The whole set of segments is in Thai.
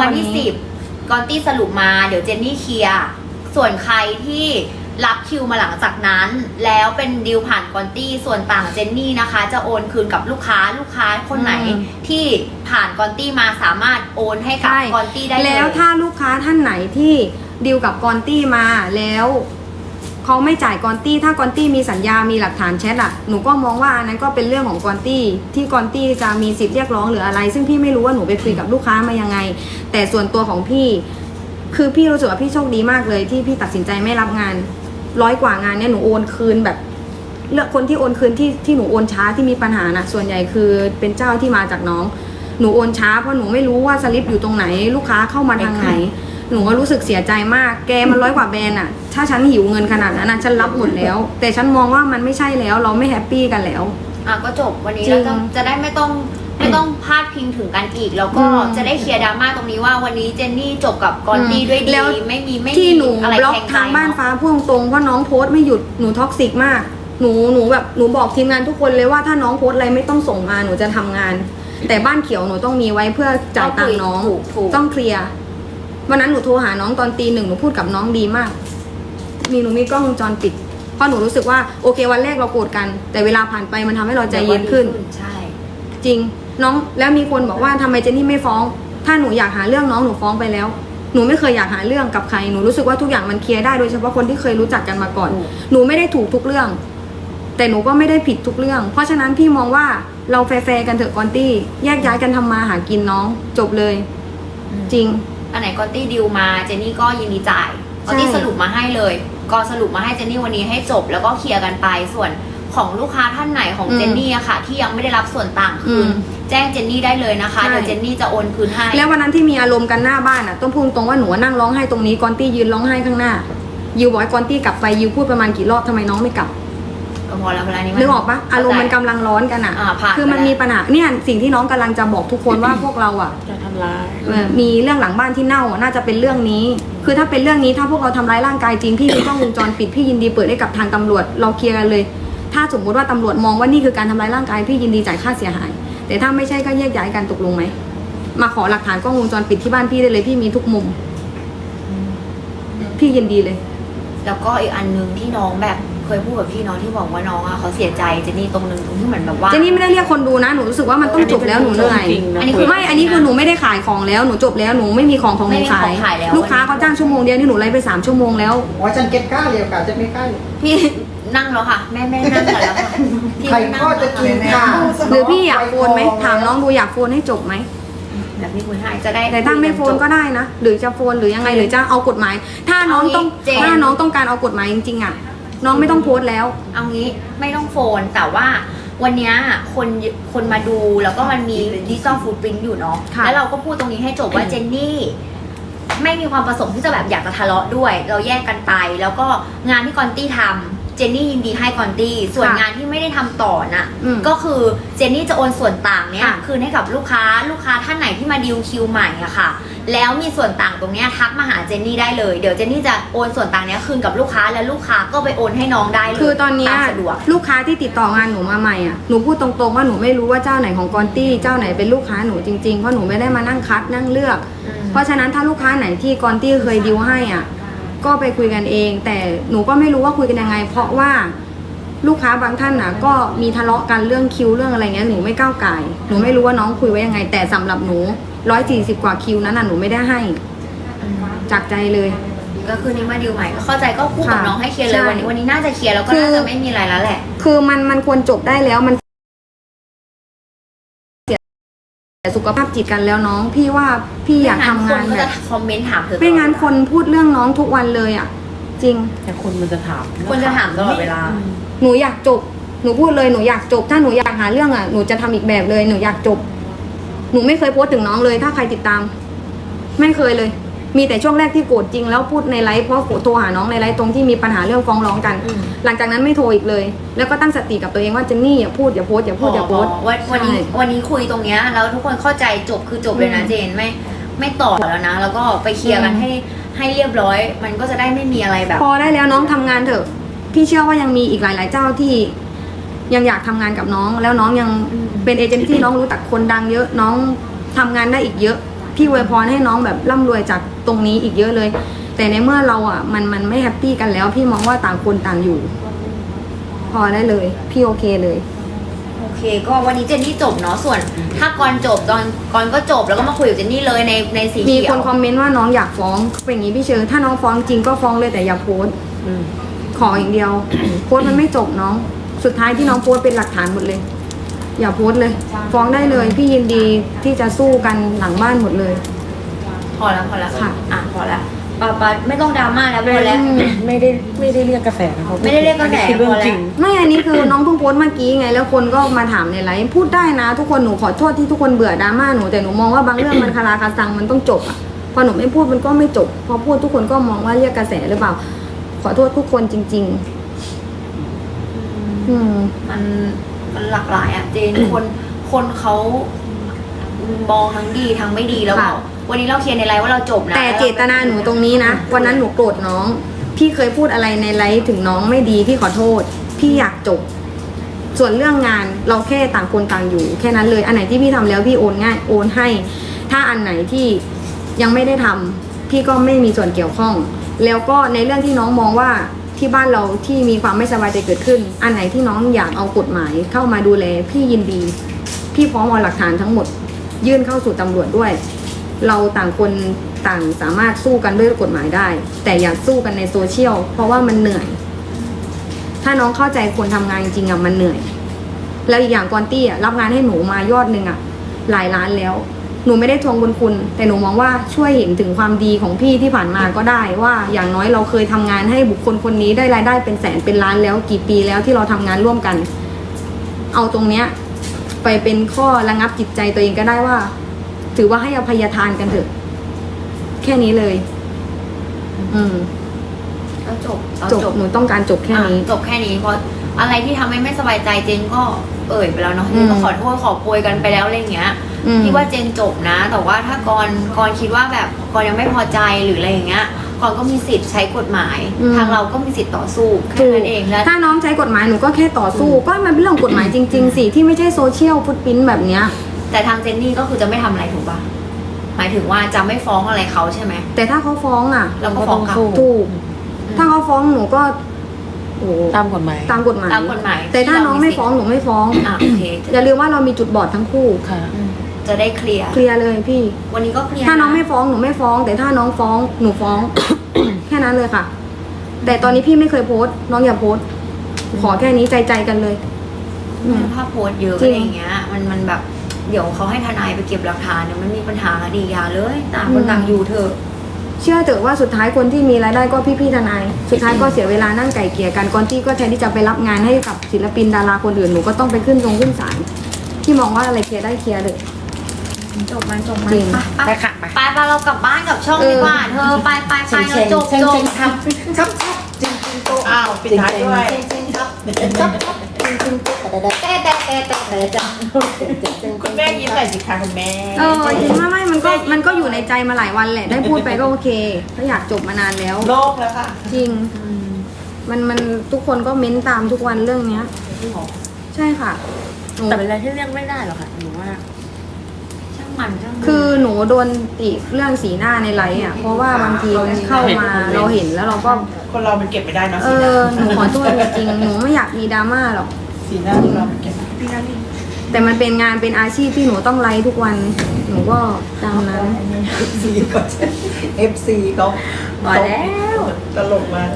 วันที่สิบกอนตี้สรุปมาเดี๋ยวเจนนี่เคลียร์ส่วนใครที่รับคิวมาหลังจากนั้น แล้วเป็นดีลผ่านกอนตี้ส่วนต่างเจนนี่นะคะ จะโอนคืนกับลูกค้าลูกค้าคนไหนอืม ที่ผ่านกอนตี้มาสามารถโอนให้กับใช่กอนตี้ได้เลยแล้วถ้าลูกค้าท่านไหนที่ดีลกับกอนตี้มาแล้ว เขาไม่จ่ายกอนตี้ ถ้ากอนตี้มีสัญญา มีหลักฐานแชทอะหนูก็มองว่าอันนั้นก็เป็นเรื่องของกอนตี้ ที่กอนตี้จะมีสิทธิ์เรียกร้องหรืออะไร ซึ่งพี่ไม่รู้ว่าหนูไปคุยกับลูกค้ามายังไง แต่ส่วนตัวของพี่ คือพี่รู้สึกว่าพี่โชคดีมากเลยที่พี่ตัดสินใจไม่รับงาน ร้อยกว่างานเนี่ยหนูโอนคืนแบบเลือกคนที่โอนคืนที่ที่หนูโอนช้าที่มีปัญหานะส่วนใหญ่คือเป็นเจ้าที่มาจากน้อง หนูโอนช้าเพราะหนูไม่รู้ว่าสลิปอยู่ตรงไหน ลูกค้าเข้ามาทางไหน หนูก็รู้สึกเสียใจมาก แกมันร้อยกว่าแบรนด์อะถ้าฉันหิวเงินขนาดนั้นอะฉันรับหมดแล้ว แต่ฉันมองว่ามันไม่ใช่แล้ว เราไม่แฮปปี้กันแล้ว อะก็จบวันนี้จริแล้วงจะจะได้ไม่ต้องไม่ต้องพาดพิงถึงกันอีก แล้วก็อืมจะได้เคลียร์ดราม่าตรงนี้ว่าวันนี้เจนนี่จบกับกอนตี้ด้วยดีแล้ว ไม่มีไม่มีที่หนูอะไรบล็อกแทงใจทางบ้านเนอะฟ้าพูดตรงๆเพราะน้องโพสต์ไม่หยุดหนูท็อกซิกมาก หนูหนูแบบหนูบอกทีมงานทุกคนเลยว่าถ้าน้องโพสต์อะไรไม่ต้องส่งมาหนูจะทำงาน แต่บ้านเขียวหนูต้องมีไว้เพื่อจ่ายตังค์น้องถูกถูก ต้องเคลียร์ วันนั้นหนูโทรหาน้องตอนตีหนึ่งหนูพูดกับน้องดีมาก มีหนูมีกล้องวงจรปิด เพราะหนูรู้สึกว่าโอเควันแรกเราโกรธกัน แต่เวลาผ่านไปมันทำให้เราใจเย็นขึ้น ใช่ จริง น้องแล้วมีคนบอกว่าทำไมเจนนี่ไม่ฟ้อง ถ้าหนูอยากหาเรื่องน้องหนูฟ้องไปแล้ว หนูไม่เคยอยากหาเรื่องกับใคร หนูรู้สึกว่าทุกอย่างมันเคลียร์ได้โดยเฉพาะคนที่เคยรู้จักกันมาก่อน ถูก หนูไม่ได้ถูกทุกเรื่อง แต่หนูก็ไม่ได้ผิดทุกเรื่อง เพราะฉะนั้นพี่มองว่าเราแฟร์ๆกันเถอะกอนตี้ แยกย้ายกันทำมาหากินน้อง จบเลย จริง อันไหนกอนตี้ดิวมาเจนนี่ก็ยินดีจ่ายกอนตี้ใช่สรุปมาให้เลย ก็สรุปมาให้เจนนี่วันนี้ให้จบแล้วก็เคลียร์กันไปส่วนของลูกค้าท่านไหนของอืมเจนนี่อะค่ะ ที่ยังไม่ได้รับส่วนต่างคืนอืมแจ้งเจนนี่ได้เลยนะคะใช่เดี๋ยวเจนนี่จะโอนคืนให้แล้ววันนั้นที่มีอารมณ์กันหน้าบ้านอะต้องพูดตรงว่าหนูนั่งร้องไห้ตรงนี้กอนตี้ยืนร้องไห้ข้างหน้ายิวบอกให้กอนตี้กลับไปยิวพูดประมาณกี่รอบทำไมน้องไม่กลับ ก็พอแล้วเวลานี้นึกออกปะอารมณ์มันกำลังร้อนกันอะอ่าผ่านคือมันไปแล้วมีปัญหาเนี่ยสิ่งที่น้องกำลังจะบอกทุกคนว่าพวกเราอะจะทำร้ายเออมีเรื่องหลังบ้านที่เน่าอะน่าจะเป็นเรื่องนี้ คือถ้าเป็นเรื่องนี้ถ้าพวกเราทำร้ายร่างกายจริงพี่มีกล้องวงจรปิดพี่ยินดีเปิดให้กับทางตำรวจเราเคลียร์กันเลย ถ้าสมมุติว่าตำรวจมองว่านี่คือการทำร้ายร่างกายพี่ยินดีจ่ายค่าเสียหาย แต่ถ้าไม่ใช่ก็แยกย้ายกันตกลงไหมมาขอหลักฐานกล้องวงจรปิดที่บ้านพี่ได้เลยพี่มีทุกมุม พี่ยินดีเลย แล้วก็อีกอันนึงที่น้องแบบ เคยพูดกับพี่น้องที่บอกว่าน้องอะเขาเสียใจเจนนี่ตรงนึงตรงที่เหมือนแบบว่า เจนนี่ไม่ได้เรียกคนดูนะ หนูรู้สึกว่ามันต้องจบแล้วหนูเหนื่อย จริงนะอันนี้คือ ไม่ อันนี้คือหนูไม่ได้ขายของแล้ว หนูจบแล้ว หนูไม่มีของของหไม่นูมีขาของขายแล้ว ลูกค้าเขาจ้างชั่วโมงเดียวนี่หนูไล่ไปสามชั่วโมงแล้ว อ๋อฉันเก็บก้าเร็วกะจะไม่ใกล้พี่นั่งแล้วค่ะ แม่แม่นั่งกันแล้วค่ะพี่ใครนั่งก็จะกินค่ะหรือพี่อยากโฟนไหมถามน้องดูอยากโฟนให้จบไหม แบบพี่คุยให้จะได้ แต่ถ้าไม่โฟนก็ได้นะ หรือจะโฟนหรือยังไงหรือจะเอากฎหมาย ถ้าน้องต้องเจน ถ้าน้องต้องการเอากฎหมายจริงๆอะ น้องไม่ต้องโพสต์แล้ว เอางี้ไม่ต้องโฟน แต่ว่าวันเนี้ยคนคนมาดูแล้วก็มันมีดิจิตอลฟูดปรินอยู่เนาะค่ะแล้วเราก็พูดตรงนี้ให้จบว่าเจนนี่ ไม่มีความประสงค์ที่จะแบบอยากจะทะเลาะด้วย เราแยกกันไป แล้วก็งานที่กอนตี้ทำ เจนนี่ยินดีให้กอนตี้ส่วนงานที่ไม่ได้ทำต่อน่ะอืมก็คือเจนนี่จะโอนส่วนต่างเนี้ยค่ะ คืนให้กับลูกค้าลูกค้าท่านไหนที่มาดิวคิวใหม่อะค่ะ แล้วมีส่วนต่างตรงเนี้ยทักมาหาเจนนี่ได้เลยเดี๋ยวเจนนี่จะโอนส่วนต่างเนี้ยคืนกับลูกค้าแล้วลูกค้าก็ไปโอนให้น้องได้เลยคือตอนเนี้ยตามสะดวก ลูกค้าที่ติดต่องานหนูมาใหม่อะหนูพูดตรงๆว่าหนูไม่รู้ว่าเจ้าไหนของกอนตี้เจ้าไหนเป็นลูกค้าหนูจริงๆเพราะหนูไม่ได้มานั่งคัดนั่งเลือก เพราะฉะนั้นถ้าลูกค้าไหนที่กอนตี้เคยดิวให้อะ ก็ไปคุยกันเอง แต่หนูก็ไม่รู้ว่าคุยกันยังไง เพราะว่าลูกค้าบางท่านน่ะก็มีทะเลาะกันเรื่องคิวเรื่องอะไรเงี้ยหนูไม่ก้าวไก่ายหนูไม่รู้ว่าน้องคุยไว้ยังไง แต่สำหรับหนูร้อยสี่สิบกว่าคิวนั้นน่ะหนูไม่ได้ให้ จากใจเลย ก็คือนี่มาดิวใหม่ก็เข้าใจก็พูดกับค่ะน้องให้เคลียร์เลยใช่วันนี้วันนี้น่าจะเคลียร์แล้วก็คือน่าจะไม่มีอะไรแล้วแหละ คือมันมันควรจบได้แล้วมัน สียสุขภาพจิตกันแล้วน้อง พี่ว่าพี่อยากทำงานไม่แบก็บจะคอมเมนต์ถามเธอตลอดไม่งั้นคนพูดเรื่องน้องทุกวันเลยอะ จริง แต่คนมันจะถามคนจะถามตลอดเวลา หนูอยากจบ หนูพูดเลยหนูอยากจบ ถ้าหนูอยากหาเรื่องอะหนูจะทำอีกแบบเลยหนูอยากจบ หนูไม่เคยโพสต์ถึงน้องเลย ถ้าใครติดตาม ไม่เคยเลย มีแต่ช่วงแรกที่โกรธจริงแล้วพูดในไลฟ์เพราะโทรหาน้องในไลฟ์ตรงที่มีปัญหาเรื่องฟ้องร้องกันอืมหลังจากนั้นไม่โทรอีกเลย แล้วก็ตั้งสติกับตัวเองว่าเจนนี่อย่าพูดอย่าโพสต์อย่าพูดอย่าโพสต์วันวันนี้ใช่วันนี้คุยตรงเนี้ยแล้วทุกคนเข้าใจจบคือจบเลยนะอืมเจนไม่ไม่ต่อแล้วนะ แล้วก็ไปเคลียร์กันอืมให้ให้เรียบร้อย มันก็จะได้ไม่มีอะไรแบบ พอได้แล้วน้องทำงานเถอะพี่เชื่อว่ายังมีอีกหลาย ๆ เจ้าที่ยังอยากทำงานกับน้อง แล้วน้องยังอืมเป็นเอเจนซี่น้องรู้จักคนดังเยอะน้องทำงานได้อีกเยอะ พี่อวยพรให้น้องแบบร่ำรวยจากตรงนี้อีกเยอะเลย แต่ในเมื่อเราอะมันมันไม่แฮปปี้กันแล้ว พี่มองว่าต่างคนต่างอยู่ พอได้เลย พี่โอเคเลย โอเค ก็วันนี้เจนนี่จบเนาะส่วน ถ้ากรจบตอนกรก็จบแล้วก็มาคุยกับเจนนี่เลยในในสีมีเขียควนคอมเมนต์ว่าน้องอยากฟ้องเป็นอย่างนี้พี่เชอถ้าน้องฟ้องจริงก็ฟ้องเลยแต่อย่าโพสต์ขออย่างเดียว โพสต์มันไม่จบน้อง สุดท้ายที่น้องโพสต์เป็นหลักฐานหมดเลย อย่าโพสต์เลย ฟ้องได้เลย พี่ยินดีที่จะสู้กันหลังบ้านหมดเลย พอแล้วพอแล้วค่ะอะพอแล้วปาปาไม่ต้องดราม่าแล้วพอแล้ว ไม่ได้ไม่ได้เรียกกระแสนะครับไม่ได้เรียกกระแสอันนี้คือเรื่องพอแล้ว จริง ไม่ อันนี้คือน้องเพิ่งโพสต์เมื่อกี้ไง แล้วคนก็มาถามในไลฟ์พูดได้นะ ทุกคนหนูขอโทษที่ทุกคนเบื่อดราม่าหนูแต่หนูมองว่าบางเรื่องมันคาราคาซังมันต้องจบอะพอหนูไม่พูดมันก็ไม่จบ พอพูดทุกคนก็มองว่าเรียกกระแสหรือเปล่า ขอโทษทุกคนจริง ๆ อืม มัน มันหลากหลายอะเจนคนคนเขามองทั้งดีทั้งไม่ดีแล้วค่ะ วันนี้เราเคลียร์ในไลน์ว่าเราจบนะแต่เจตนาหนูตรงนี้นะ วันนั้นหนูโกรธน้อง พี่เคยพูดอะไรในไลฟ์ถึงน้องไม่ดีพี่ขอโทษ พี่อยากจบ ส่วนเรื่องงานเราแค่ต่างคนต่างอยู่ แค่นั้นเลยอันไหนที่พี่ทำแล้วพี่โอนง่ายโอนให้ ถ้าอันไหนที่ยังไม่ได้ทำพี่ก็ไม่มีส่วนเกี่ยวข้อง แล้วก็ในเรื่องที่น้องมองว่า ที่บ้านเราที่มีความไม่สบายใจเกิดขึ้น อันไหนที่น้องอยากเอากฎหมายเข้ามาดูแลพี่ยินดี พี่พร้อมเอาหลักฐานทั้งหมด ยื่นเข้าสู่ตำรวจด้วย เราต่างคนต่างสามารถสู้กันด้วยกฎหมายได้ แต่อย่าสู้กันในโซเชียลเพราะว่ามันเหนื่อย ถ้าน้องเข้าใจคนทำงานจริงอะมันเหนื่อย แล้วอีกอย่างกอนตี้อะรับงานให้หนูมายอดหนึ่งอะหลายล้านแล้ว หนูไม่ได้ทวงบุญคุณ แต่หนูมองว่าช่วยเห็นถึงความดีของพี่ที่ผ่านมาก็ได้ ว่าอย่างน้อยเราเคยทำงานให้บุคคลคนนี้ได้รายได้เป็นแสนเป็นล้านแล้วกี่ปีแล้วที่เราทำงานร่วมกัน เอาตรงเนี้ยไปเป็นข้อระงับจิตใจตัวเองก็ได้ว่า ถือว่าให้อภัยทานกันเถอะ แค่นี้เลย อืมเราจบเราจบจบหนูต้องการจบแค่นี้อะจบแค่นี้เพราะอะไรที่ทำให้ไม่สบายใจเจนก็เอ่ยไปแล้วเนาะอืเจมนก็ขอโทษขอโพยกันไปแล้วอะไรอย่างเงี้ย อืมพี่ว่าเจนจบนะ แต่ว่าถ้ากรกรคิดว่าแบบกรยังไม่พอใจหรืออะไรอย่างเงี้ยกรก็มีสิทธิ์ใช้กฎหมายทางเราก็มีสิทธิ์ต่อสู้แค่นั้นเองแล้ว ถ้าน้องใช้กฎหมายหนูก็แค่ต่อสู้ ก็มันเป็นเรื่องของกฎหมายจริง ๆสิที่ไม่ใช่โซเชียลฟุตปิ้นแบบเนี้ย แต่ทางเจนนี่ก็คือจะไม่ทำอะไรถูกปะหมายถึงว่าจะไม่ฟ้องอะไรเขาใช่ไหม แต่ถ้าเขาฟ้องอะเราก็ฟ้องกลับสู้ถูกถ้าเขาฟ้องหนูก็โอ้ตามกฎหมายตามกฎหมาย ตามกฎหมายแต่ถ้าน้องไม่ฟ้องหนูไม่ฟ้อง อะโอเคอย่าลืมว่าเรามีจุดบอดทั้งคู่ ค่ะ อืม จะได้เคลียร์ เคลียร์เลยพี่ วันนี้ก็เคลียร์ถ้าน้องะไม่ฟ้องหนูไม่ฟ้อง แต่ถ้าน้องฟ้องหนูฟ้อง แค่นั้นเลยค่ะ แต่ตอนนี้พี่ไม่เคยโพสต์น้องอย่าโพสต์ขอแค่นี้ใจใจๆกันเลยอืมถ้าโพสต์เยอะจริอะง ไรอย่างเงี้ย มันมันแบบ เดี๋ยวเขาให้ทนายไปเก็บหลักฐานเดี๋ยวมันมีปัญหาคดียาเลยต่างคนต่างอยู่เถอะเชื่อเถอะว่าสุดท้ายคนที่มีรายได้ก็พี่ๆทนาย สุดท้ายก็เสียเวลานั่งไก่เกลี่ยกันก่อนที่ก็แทนที่จะไปรับงานให้กับศิลปินดาราคนอื่นหนูก็ต้องไปขึ้นตรงขึ้นศาลที่มองว่าอะไรเคลียร์ได้เคลียร์เลย จบมันจบมันจริงไปไปไปค่ะไปไปไปเรากลับบ้านกับช่องเออดีกว่าเธอไปไปไปเราจบจบครับครับจริงจริงโตอ้าวปิดท้ายด้วยจริงจริงครับครับจริงจริงโตแต่แต่แต่แต่แต่แต่จังคุณแม่ยิ้มหน่อยสิคะคุณแม่เออจริงไม่ไม่มันก็มันก็อยู่ในใจมาหลายวันแหละได้พูดไปก็โอเคก็อยากจบมานานแล้วโลกแล้วค่ะจริงมันมันทุกคนก็เม้นตามทุกวันเรื่องเนี้ยใช่ค่ะหนูแต่เป็นอะไรที่เรียกไม่ได้หรอกค่ะหนูว่าช่าง มันช่างมัน คือหนูโดนติเรื่องสีหน้าในไลฟ์อะ เพราะว่าบางทีมันเข้ามาเราเห็นแล้วเราก็ คนเรามันเก็บไม่ได้เนาะเออหนูขอโทษจริงๆหนูไม่อยากมีดราม่าหรอก สีหน้าคนเรามันเก็บไม่ได้แต่มันเป็นงานเป็นอาชีพที่หนูต้องไลฟ์ทุกวัน หนูก็ตามนั้น ซีก็เอฟซีเขามาแล้ว ตลกมาก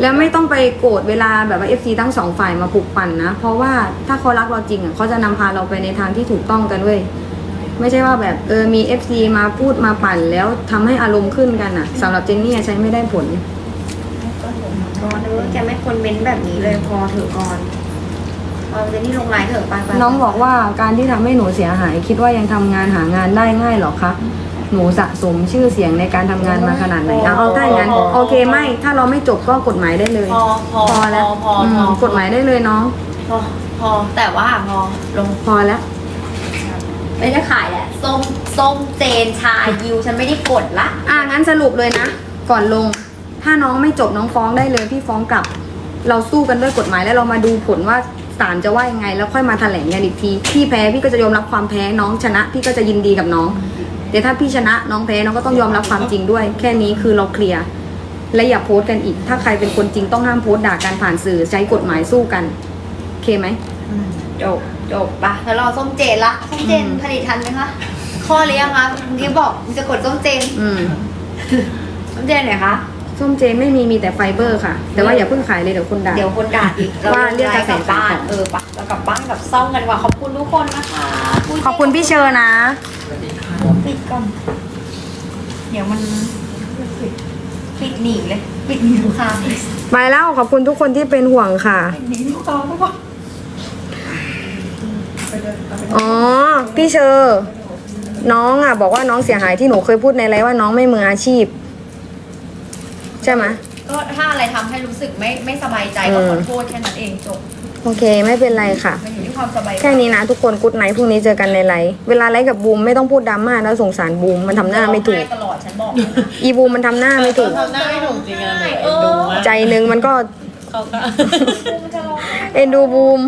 แล้วไม่ต้องไปโกรธเวลาแบบว่า FC ทั้งสองฝ่ายมาปลุกปั่นนะ เพราะว่าถ้าเขารักเราจริงอะเขาจะนำพาเราไปในทางที่ถูกต้องกันเว้ย ไม่ใช่ว่าแบบเออมี FC มาพูดมาปั่นแล้วทำให้อารมณ์ขึ้นกันอะสำหรับเจนนี่อะใช้ไม่ได้ผล ก่อนเออแกไม่ควรเม้นแบบนี้เลยพอเถอะก่อนเอาเจนนี่ลงไลน์เถอะไปไปน้องบอกว่าการที่ทำให้หนูเสียหาย คิดว่ายังทำงานหางานได้ง่ายเหรอคะ หนูสะสมชื่อเสียงในการทำงานมาขนาดไหนอะเอาถ้าอย่างนั้นโอเคไม่ ถ้าเราไม่จบก็กฎหมายได้เลย พอพอพอแล้วพออืพมอกฎหมายได้เลยน้อง พอพอแต่ว่าพอลง พอแล้ว ไม่ได้ขายแหละส้มส้มเจนชายิวฉันไม่ได้กดละ อะงั้นสรุปเลยนะ ก่อนลง ถ้าน้องไม่จบน้องฟ้องได้เลยพี่ฟ้องกลับ เราสู้กันด้วยกฎหมายแล้วเรามาดูผลว่าศาลจะว่ายังไง แล้วค่อยมาแถลงกันอีกทีพี่แพ้พี่ก็จะยอมรับความแพ้น้องชนะ พี่ก็จะยินดีกับน้อง แต่ถ้าพี่ชนะน้องแพ้น้องก็ต้องยอมรับความจริงด้วย แค่นี้คือเราเคลียร์และอย่าโพสต์กันอีก ถ้าใครเป็นคนจริงต้องห้ามโพสต์ด่ากันผ่านสื่อใช้กฎหมายสู้กันโอเคไหมจบ จบปะแล้วรอส้มเจนละส้มเจนอืม ผลิตทันไหมคะข้อหรือยังคะเมื่อกี้บอกมึงจะกดส้มเจนอืมส้มเจนไหนอยคะ ส้มเจไม่มีมีแต่ไฟเบอร์ค่ะ แต่ว่าอย่าเพิ่งขายเลยเดี๋ยวคนด่า เดี๋ยวคนด่าอีกว่าเรียกกระแสกลับบ้านขายของเออปะเรากลับบ้านกับซ่องกันดีกว่าขอบคุณทุกคนนะคะขอบคุณพี่เชอร์นะ ปิดก่อนเดี๋ยวมันปิดหนีเลย ปิดหนีลูกค้าปิดไปแล้วขอบคุณทุกคนที่เป็นห่วงค่ะ หนีลูกค้าทุกคน อ๋อ พี่เชอร์น้องอะ บอกว่าน้องเสียหายที่หนูเคยพูดในไลฟ์ว่าน้องไม่มืออาชีพ ใช่ไหม ก็ถ้าอะไรทำให้รู้สึกไม่ไม่สบายใจก็ขอโทษแค่นั้นเองจบโอเค ไม่เป็นไรค่ะ มันอยู่ที่ความสบายใจแค่นี้นะทุกคนกุดไนท์พรุ่งนี้เจอกันในไลฟ์เวลาไลฟ์กับบูมไม่ต้องพูดดราม่าแล้วสงสารบูมมันทำหน้าไม่ถูก ร้องห้ตลอดฉันบอกอีบูมมันทำหน้าไม่ถูก ทำหน้าไม่ถูกจริงอะหนูเอ็นดูมากใจหนึ่งมันก็เขาก็มันจะร้องไห้ เอ็นดูบูม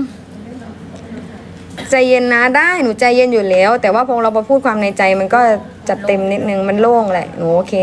ใจเย็นนะได้หนูใจเย็นอยู่แล้ว แต่ว่าพอเราพอพูดความในใจมันก็จัดเต็มนิดนึงมันโล่งแหละหนูโอเค